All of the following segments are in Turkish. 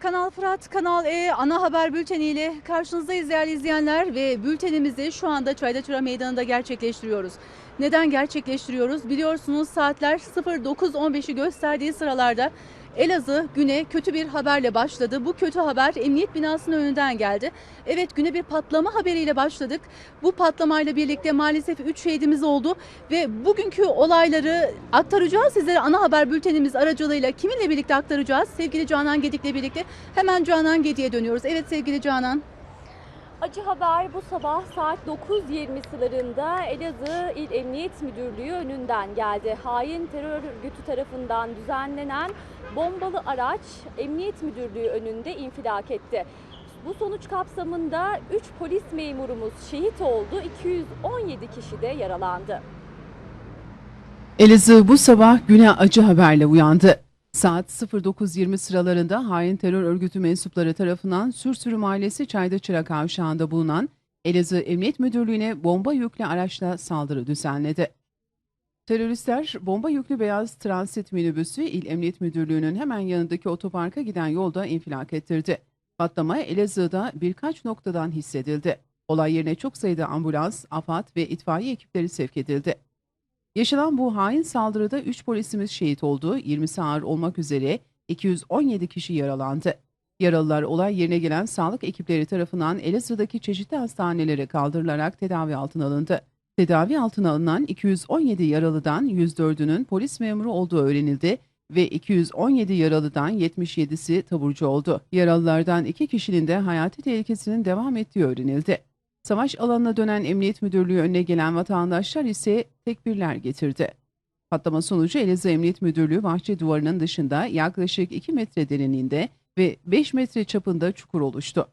Kanal Fırat, Kanal E ana haber bülteniyle karşınızdayız değerli izleyenler ve bültenimizi şu anda Çaydaçura Meydanı'nda gerçekleştiriyoruz. Neden gerçekleştiriyoruz? Biliyorsunuz saatler 09.15'i gösterdiği sıralarda Elazığ güne kötü bir haberle başladı. Bu kötü haber emniyet binasının önünden geldi. Evet güne bir patlama haberiyle başladık. Bu patlamayla birlikte maalesef 3 şehidimiz oldu ve bugünkü olayları aktaracağız sizlere ana haber bültenimiz aracılığıyla kiminle birlikte aktaracağız? Sevgili Canan Gedik'le birlikte hemen Canan Gedik'e dönüyoruz. Evet sevgili Canan. Acı haber bu sabah saat 9.20 sıralarında Elazığ İl Emniyet Müdürlüğü önünden geldi. Hain terör örgütü tarafından düzenlenen bombalı araç Emniyet Müdürlüğü önünde infilak etti. Bu sonuç kapsamında 3 polis memurumuz şehit oldu, 217 kişi de yaralandı. Elazığ bu sabah güne acı haberle uyandı. Saat 09.20 sıralarında hain terör örgütü mensupları tarafından Sürsürü Mahallesi Çaydaçıra kavşağında bulunan Elazığ Emniyet Müdürlüğü'ne bomba yüklü araçla saldırı düzenledi. Teröristler bomba yüklü beyaz transit minibüsü İl Emniyet Müdürlüğü'nün hemen yanındaki otoparka giden yolda infilak ettirdi. Patlama Elazığ'da birkaç noktadan hissedildi. Olay yerine çok sayıda ambulans, AFAD ve itfaiye ekipleri sevk edildi. Yaşanan bu hain saldırıda 3 polisimiz şehit oldu, 20'si ağır olmak üzere 217 kişi yaralandı. Yaralılar olay yerine gelen sağlık ekipleri tarafından Elazığ'daki çeşitli hastanelere kaldırılarak tedavi altına alındı. Tedavi altına alınan 217 yaralıdan 104'ünün polis memuru olduğu öğrenildi ve 217 yaralıdan 77'si taburcu oldu. Yaralılardan 2 kişinin de hayati tehlikesinin devam ettiği öğrenildi. Savaş alanına dönen Emniyet Müdürlüğü önüne gelen vatandaşlar ise tekbirler getirdi. Patlama sonucu Elazığ Emniyet Müdürlüğü bahçe duvarının dışında yaklaşık 2 metre derinliğinde ve 5 metre çapında çukur oluştu.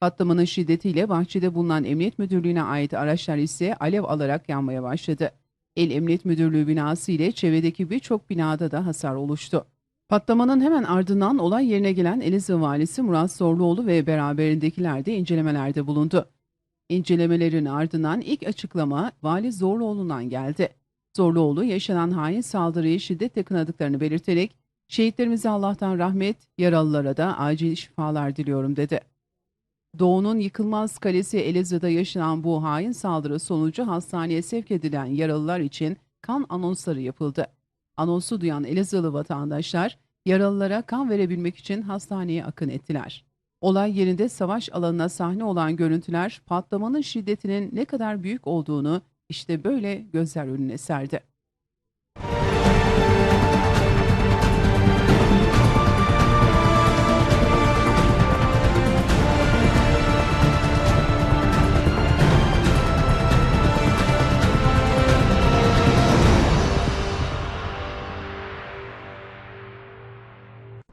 Patlamanın şiddetiyle bahçede bulunan Emniyet Müdürlüğü'ne ait araçlar ise alev alarak yanmaya başladı. El Emniyet Müdürlüğü binası ile çevredeki birçok binada da hasar oluştu. Patlamanın hemen ardından olay yerine gelen Elazığ Valisi Murat Zorluoğlu ve beraberindekiler de incelemelerde bulundu. İncelemelerin ardından ilk açıklama Vali Zorluoğlu'ndan geldi. Zorluoğlu yaşanan hain saldırıyı şiddetle kınadıklarını belirterek şehitlerimize Allah'tan rahmet, yaralılara da acil şifalar diliyorum dedi. Doğu'nun yıkılmaz kalesi Elazığ'da yaşanan bu hain saldırı sonucu hastaneye sevk edilen yaralılar için kan anonsları yapıldı. Anonsu duyan Elazığlı vatandaşlar yaralılara kan verebilmek için hastaneye akın ettiler. Olay yerinde savaş alanına sahne olan görüntüler patlamanın şiddetinin ne kadar büyük olduğunu işte böyle gözler önüne serdi.